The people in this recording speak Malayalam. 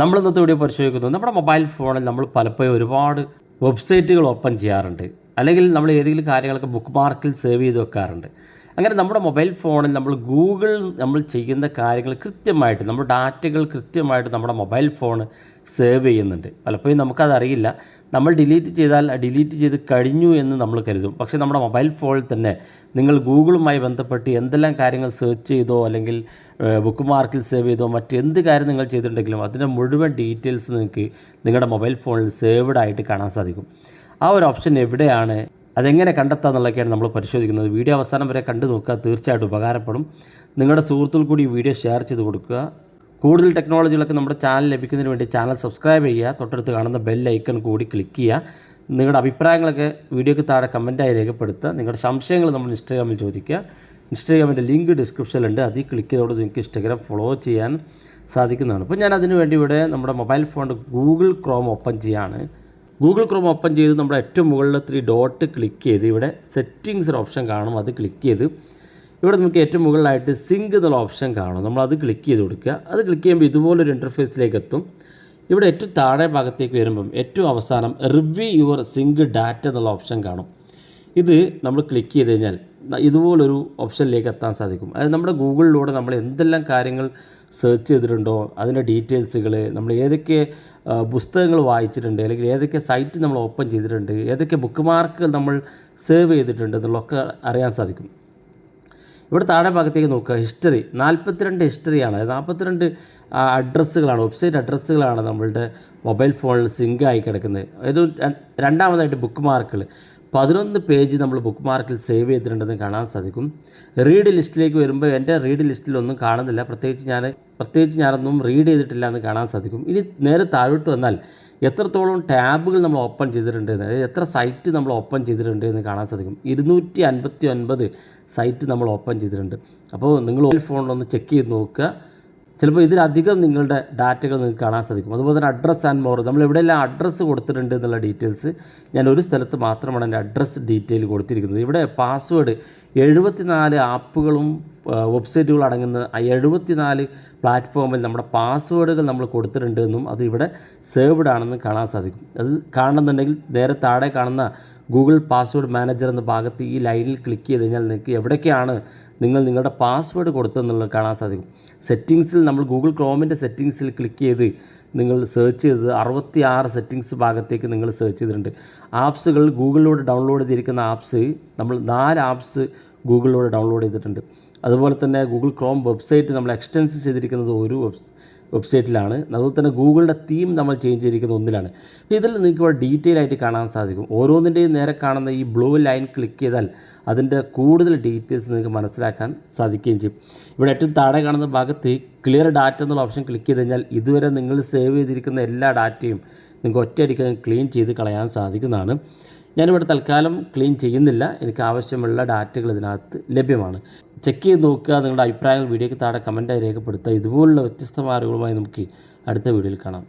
നമ്മൾ ഇന്നത്തെ വീഡിയോ പരിശോധിക്കുന്നത് നമ്മുടെ മൊബൈൽ ഫോണിൽ നമ്മൾ പലപ്പോഴും ഒരുപാട് വെബ്സൈറ്റുകൾ ഓപ്പൺ ചെയ്യാറുണ്ട്. അല്ലെങ്കിൽ നമ്മൾ ഏതെങ്കിലും കാര്യങ്ങളൊക്കെ ബുക്ക് മാർക്കിൽ സേവ് ചെയ്ത് വെക്കാറുണ്ട്. അങ്ങനെ നമ്മുടെ മൊബൈൽ ഫോണിൽ നമ്മൾ ഗൂഗിൾ നമ്മൾ ചെയ്യുന്ന കാര്യങ്ങൾ കൃത്യമായിട്ട് നമ്മുടെ ഡാറ്റകൾ കൃത്യമായിട്ട് നമ്മുടെ മൊബൈൽ ഫോൺ സേവ് ചെയ്യുന്നുണ്ട്. പലപ്പോഴും നമുക്കതറിയില്ല നമ്മൾ ഡിലീറ്റ് ചെയ്താൽ ഡിലീറ്റ് ചെയ്ത് കഴിഞ്ഞു എന്ന് നമ്മൾ കരുതും. പക്ഷേ നമ്മുടെ മൊബൈൽ ഫോണിൽ തന്നെ നിങ്ങൾ ഗൂഗിളുമായി ബന്ധപ്പെട്ട് എന്തെല്ലാം കാര്യങ്ങൾ സെർച്ച് ചെയ്തോ അല്ലെങ്കിൽ ബുക്ക് മാർക്കിൽ സേവ് ചെയ്തോ മറ്റെന്ത് കാര്യം നിങ്ങൾ ചെയ്തിട്ടുണ്ടെങ്കിലും അതിന്റെ മുഴുവൻ ഡീറ്റെയിൽസ് നിങ്ങൾക്ക് നിങ്ങളുടെ മൊബൈൽ ഫോണിൽ സേവ്ഡ് ആയിട്ട് കാണാൻ സാധിക്കും. ആ ഒരു ഓപ്ഷൻ എവിടെയാണ്? അതെങ്ങനെ കണ്ടെത്തുക എന്നുള്ളതൊക്കെയാണ് നമ്മൾ പരിശോധിക്കുന്നത്. വീഡിയോ അവസാനം വരെ കണ്ടു നോക്കുക. തീർച്ചയായിട്ടും ഉപകാരപ്പെടും. നിങ്ങളുടെ സുഹൃത്തുക്കൾ കൂടി വീഡിയോ ഷെയർ ചെയ്ത് കൊടുക്കുക. കൂടുതൽ ടെക്നോളജികളൊക്കെ നമ്മുടെ ചാനൽ ലഭിക്കുന്നതിന് വേണ്ടി ചാനൽ സബ്സ്ക്രൈബ് ചെയ്യുക. തൊട്ടടുത്ത് കാണുന്ന ബെൽ ഐക്കൺ കൂടി ക്ലിക്ക് ചെയ്യുക. നിങ്ങളുടെ അഭിപ്രായങ്ങളൊക്കെ വീഡിയോയ്ക്ക് താഴെ കമന്റായി രേഖപ്പെടുത്തുക. നിങ്ങളുടെ സംശയങ്ങൾ നമ്മൾ ഇൻസ്റ്റാഗ്രാമിൽ ചോദിക്കുക. ഇൻസ്റ്റാഗ്രാമിന്റെ ലിങ്ക് ഡിസ്ക്രിപ്ഷനിലുണ്ട്. അതിൽ ക്ലിക്ക് ചെയ്തോടെ നിങ്ങൾക്ക് ഇൻസ്റ്റാഗ്രാം ഫോളോ ചെയ്യാൻ സാധിക്കുന്നതാണ്. അപ്പോൾ ഞാൻ അതിനു വേണ്ടി ഇവിടെ നമ്മുടെ മൊബൈൽ ഫോണിന്റെ ഗൂഗിൾ ക്രോം ഓപ്പൺ ചെയ്യാണ്. ഗൂഗിൾ ക്രോം ഓപ്പൺ ചെയ്ത് നമ്മുടെ ഏറ്റവും മുകളിലെ ത്രീ ഡോട്ട് ക്ലിക്ക് ചെയ്ത് ഇവിടെ സെറ്റിങ്സ് ഒരു ഓപ്ഷൻ കാണും. അത് ക്ലിക്ക് ചെയ്ത് ഇവിടെ നമുക്ക് ഏറ്റവും മുകളിലായിട്ട് സിങ്ക് എന്നുള്ള ഓപ്ഷൻ കാണും. നമ്മൾ അത് ക്ലിക്ക് ചെയ്ത് കൊടുക്കുക. അത് ക്ലിക്ക് ചെയ്യുമ്പോൾ ഇതുപോലൊരു ഇന്റർഫേസിലേക്ക് എത്തും. ഇവിടെ ഏറ്റവും താഴെ ഭാഗത്തേക്ക് വരുമ്പം ഏറ്റവും അവസാനം റിവ്യൂ യുവർ സിങ്ക് ഡാറ്റ എന്നുള്ള ഓപ്ഷൻ കാണും. ഇത് നമ്മൾ ക്ലിക്ക് ചെയ്ത് കഴിഞ്ഞാൽ ഇതുപോലൊരു ഓപ്ഷനിലേക്ക് എത്താൻ സാധിക്കും. അതായത് നമ്മുടെ ഗൂഗിളിലൂടെ നമ്മൾ എന്തെല്ലാം കാര്യങ്ങൾ സെർച്ച് ചെയ്തിട്ടുണ്ടോ അതിന്റെ ഡീറ്റെയിൽസുകൾ നമ്മൾ ഏതൊക്കെ പുസ്തകങ്ങൾ വായിച്ചിട്ടുണ്ട് അല്ലെങ്കിൽ ഏതൊക്കെ സൈറ്റ് നമ്മൾ ഓപ്പൺ ചെയ്തിട്ടുണ്ട് ഏതൊക്കെ ബുക്ക് മാർക്കുകൾ നമ്മൾ സേവ് ചെയ്തിട്ടുണ്ട് എന്നുള്ളതൊക്കെ അറിയാൻ സാധിക്കും. ഇവിടെ താഴെ ഭാഗത്തേക്ക് നോക്കുക. ഹിസ്റ്ററി. നാൽപ്പത്തിരണ്ട് ഹിസ്റ്ററിയാണ്. നാൽപ്പത്തിരണ്ട് അഡ്രസ്സുകളാണ് വെബ്സൈറ്റ് അഡ്രസ്സുകളാണ് നമ്മളുടെ മൊബൈൽ ഫോണിൽ സിങ്ക് ആയി കിടക്കുന്നത്. അതായത് രണ്ടാമതായിട്ട് ബുക്ക് മാർക്കുകൾ. പതിനൊന്ന് പേജ് നമ്മൾ ബുക്ക് മാർക്കിൽ സേവ് ചെയ്തിട്ടുണ്ടെന്ന് കാണാൻ സാധിക്കും. റീഡ് ലിസ്റ്റിലേക്ക് വരുമ്പോൾ എന്റെ റീഡ് ലിസ്റ്റിലൊന്നും കാണുന്നില്ല. പ്രത്യേകിച്ച് ഞാൻ പ്രത്യേകിച്ച് ഞാനൊന്നും റീഡ് ചെയ്തിട്ടില്ല എന്ന് കാണാൻ സാധിക്കും. ഇനി നേരെ താഴോട്ട് വന്നാൽ എത്രത്തോളം ടാബുകൾ നമ്മൾ ഓപ്പൺ ചെയ്തിട്ടുണ്ട് അതായത് എത്ര സൈറ്റ് നമ്മൾ ഓപ്പൺ ചെയ്തിട്ടുണ്ട് എന്ന് കാണാൻ സാധിക്കും. ഇരുന്നൂറ്റി അൻപത്തി ഒൻപത് സൈറ്റ് നമ്മൾ ഓപ്പൺ ചെയ്തിട്ടുണ്ട്. അപ്പോൾ നിങ്ങൾ ഒരു ഫോണിലൊന്ന് ചെക്ക് ചെയ്ത് നോക്കുക. ചിലപ്പോൾ ഇതിലധികം നിങ്ങളുടെ ഡാറ്റകൾ നിങ്ങൾക്ക് കാണാൻ സാധിക്കും. അതുപോലെ തന്നെ അഡ്രസ്സ് ആൻഡ് മോർ നമ്മൾ എവിടെയെല്ലാം അഡ്രസ്സ് കൊടുത്തിട്ടുണ്ട് എന്നുള്ള ഡീറ്റെയിൽസ് ഞാൻ ഒരു സ്ഥലത്ത് മാത്രമാണ് എന്റെ അഡ്രസ്സ് ഡീറ്റെയിൽ കൊടുത്തിരിക്കുന്നത്. ഇവിടെ പാസ്വേഡ് എഴുപത്തിനാല് ആപ്പുകളും വെബ്സൈറ്റുകളും അടങ്ങുന്ന എഴുപത്തിനാല് പ്ലാറ്റ്ഫോമിൽ നമ്മുടെ പാസ്വേഡുകൾ നമ്മൾ കൊടുത്തിട്ടുണ്ട് എന്നും അത് ഇവിടെ സേവ്ഡ് ആണെന്ന് കാണാൻ സാധിക്കും. അത് കാണുന്നുണ്ടെങ്കിൽ നേരെ താഴെ കാണുന്ന ഗൂഗിൾ പാസ്വേഡ് മാനേജർ എന്ന ഭാഗത്ത് ഈ ലൈനിൽ ക്ലിക്ക് ചെയ്ത് കഴിഞ്ഞാൽ നിങ്ങൾക്ക് എവിടേക്കാണ് നിങ്ങൾ നിങ്ങളുടെ പാസ്വേഡ് കൊടുത്തതെന്നുള്ളത് കാണാൻ സാധിക്കും. സെറ്റിങ്സിൽ നമ്മൾ ഗൂഗിൾ ക്രോമിന്റെ സെറ്റിങ്സിൽ ക്ലിക്ക് ചെയ്ത് നിങ്ങൾ സെർച്ച് ചെയ്ത് അറുപത്തി ആറ് സെറ്റിങ്സ് ഭാഗത്തേക്ക് നിങ്ങൾ സെർച്ച് ചെയ്തിട്ടുണ്ട്. ആപ്സുകൾ ഗൂഗിളിലൂടെ ഡൗൺലോഡ് ചെയ്തിരിക്കുന്ന ആപ്സ് നമ്മൾ നാല് ആപ്സ് ഗൂഗിളിലൂടെ ഡൗൺലോഡ് ചെയ്തിട്ടുണ്ട്. അതുപോലെ തന്നെ ഗൂഗിൾ ക്രോം വെബ്സൈറ്റ് നമ്മൾ എക്സ്റ്റെൻസ് ചെയ്തിരിക്കുന്നത് ഒരു വെബ്സ് വെബ്സൈറ്റിലാണ് അതുപോലെ തന്നെ ഗൂഗിളിന്റെ തീം നമ്മൾ ചേഞ്ച് ചെയ്തിരിക്കുന്ന ഒന്നിലാണ്. അപ്പോൾ ഇതിൽ നിങ്ങൾക്ക് ഡീറ്റെയിൽ ആയിട്ട് കാണാൻ സാധിക്കും. ഓരോന്നിന്റെയും നേരെ കാണുന്ന ഈ ബ്ലൂ ലൈൻ ക്ലിക്ക് ചെയ്താൽ അതിന്റെ കൂടുതൽ ഡീറ്റെയിൽസ് നിങ്ങൾക്ക് മനസ്സിലാക്കാൻ സാധിക്കുകയും ചെയ്യും. ഇവിടെ ഏറ്റവും താഴെ കാണുന്ന ഭാഗത്ത് ക്ലിയർ ഡാറ്റ എന്നുള്ള ഓപ്ഷൻ ക്ലിക്ക് ചെയ്ത് കഴിഞ്ഞാൽ ഇതുവരെ നിങ്ങൾ സേവ് ചെയ്തിരിക്കുന്ന എല്ലാ ഡാറ്റയും നിങ്ങൾക്ക് ഒറ്റയടിക്ക് ക്ലീൻ ചെയ്ത് കളയാൻ സാധിക്കുന്നതാണ്. ഞാനിവിടെ തൽക്കാലം ക്ലീൻ ചെയ്യുന്നില്ല. എനിക്ക് ആവശ്യമുള്ള ഡാറ്റകൾ ഇതിനകത്ത് ലഭ്യമാണ്. ചെക്ക് ചെയ്ത് നോക്കുക. നിങ്ങളുടെ അഭിപ്രായങ്ങൾ വീഡിയോയ്ക്ക് താഴെ കമന്റായി രേഖപ്പെടുത്തുക. ഇതുപോലുള്ള വ്യത്യസ്തമായ അറിവുകളുമായി നമുക്ക് അടുത്ത വീഡിയോയിൽ കാണാം.